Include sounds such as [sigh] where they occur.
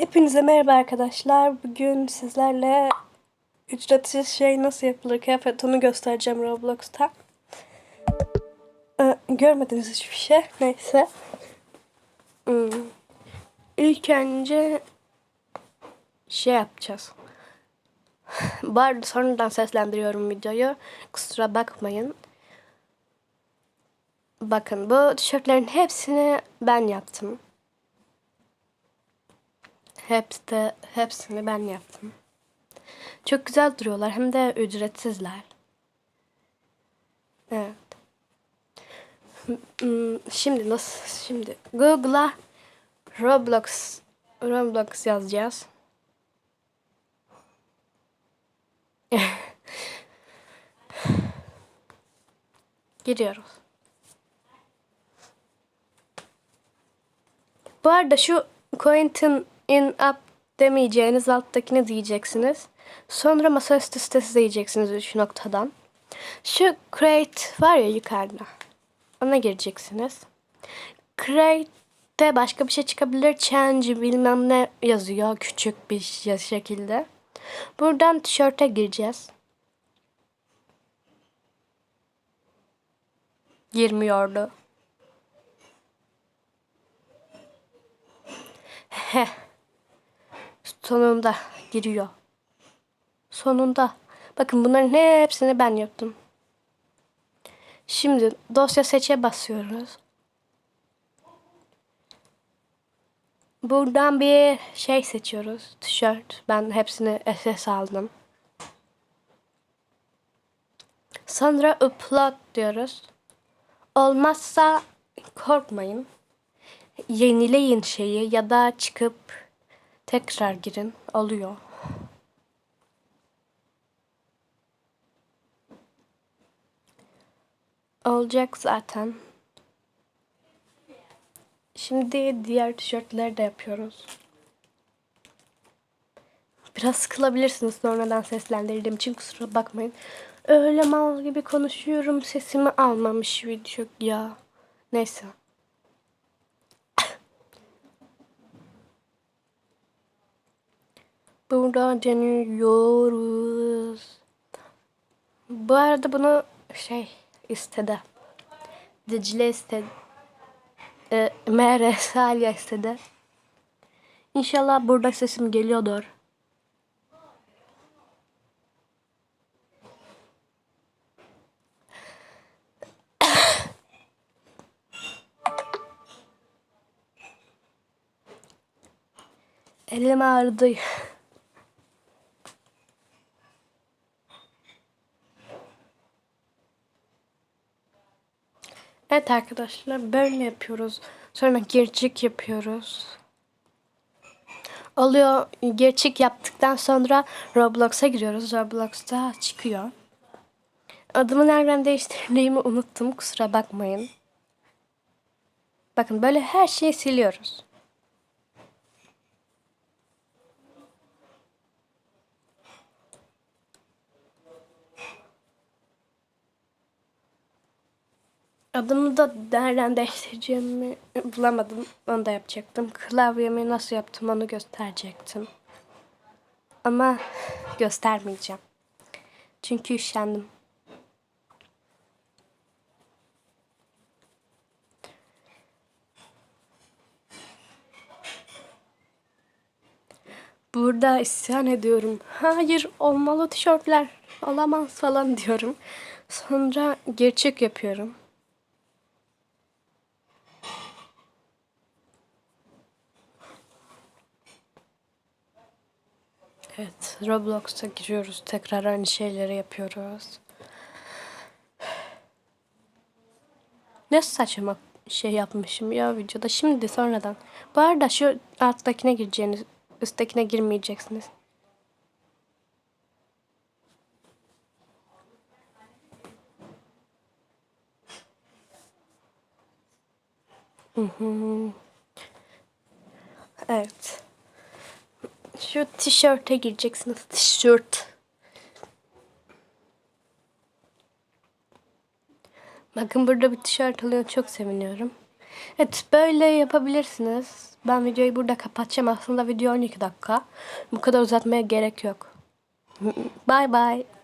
Hepinize merhaba arkadaşlar. Bugün sizlerle ücretsiz şey nasıl yapılır kıyafet onu göstereceğim Roblox'ta. Ee, görmediniz hiçbir şey. Neyse. Hmm. İlk önce şey yapacağız. [sighs] Bu arada sonradan seslendiriyorum videoyu. Kusura bakmayın. Bakın bu tişörtlerin hepsini ben yaptım. Hepsi de, hepsini ben yaptım. Çok güzel duruyorlar. Hem de ücretsizler. Evet. Hmm, Şimdi nasıl? Şimdi Google'a Roblox Roblox yazacağız. [laughs] Giriyoruz. Bu arada şu Cointon in up demeyeceğiniz alttakine diyeceksiniz. Sonra masaüstü sitesi diyeceksiniz 3 noktadan. Şu create var ya yukarıda. Ona gireceksiniz. Create'de başka bir şey çıkabilir. Change bilmem ne yazıyor küçük bir şekilde. Buradan tişörte gireceğiz. Girmiyordu. Heh. Sonunda giriyor. Sonunda. Bakın bunların hepsini ben yaptım. Şimdi dosya seçe basıyoruz. Buradan bir şey seçiyoruz. Tişört. Ben hepsini SS aldım. Sonra upload diyoruz. Olmazsa korkmayın. Yenileyin şeyi ya da çıkıp tekrar girin. Oluyor. Olacak zaten. Şimdi diğer tişörtleri de yapıyoruz. Biraz sıkılabilirsiniz sonradan seslendirdiğim için kusura bakmayın. Öyle mal gibi konuşuyorum sesimi almamış video ya. Neyse. Burada deniyoruz. Bu arada bunu şey istedi. Dicle istedi. E, Mere Salya istedi. İnşallah burada sesim geliyordur. [coughs] Elim ağrıdı. Evet arkadaşlar böyle yapıyoruz. Sonra gerçek yapıyoruz. Oluyor gerçek yaptıktan sonra Roblox'a giriyoruz. Roblox'ta çıkıyor. Adımı nereden değiştirdiğimi unuttum. Kusura bakmayın. Bakın böyle her şeyi siliyoruz. Adımı da nereden değiştireceğimi bulamadım. Onu da yapacaktım. Klavyemi nasıl yaptım onu gösterecektim. Ama göstermeyeceğim. Çünkü üşendim. Burada isyan ediyorum. Hayır olmalı tişörtler. Olamaz falan diyorum. Sonra gerçek yapıyorum. Evet, Roblox'a giriyoruz. Tekrar aynı şeyleri yapıyoruz. Ne saçma şey yapmışım ya videoda. Şimdi sonradan. Bu arada şu alttakine gireceğiniz, üsttekine girmeyeceksiniz. Hı hı. Evet. Şu tişörte gireceksiniz. Tişört. Bakın burada bir tişört alıyor. Çok seviniyorum. Evet böyle yapabilirsiniz. Ben videoyu burada kapatacağım. Aslında video 12 dakika. Bu kadar uzatmaya gerek yok. Bye bye.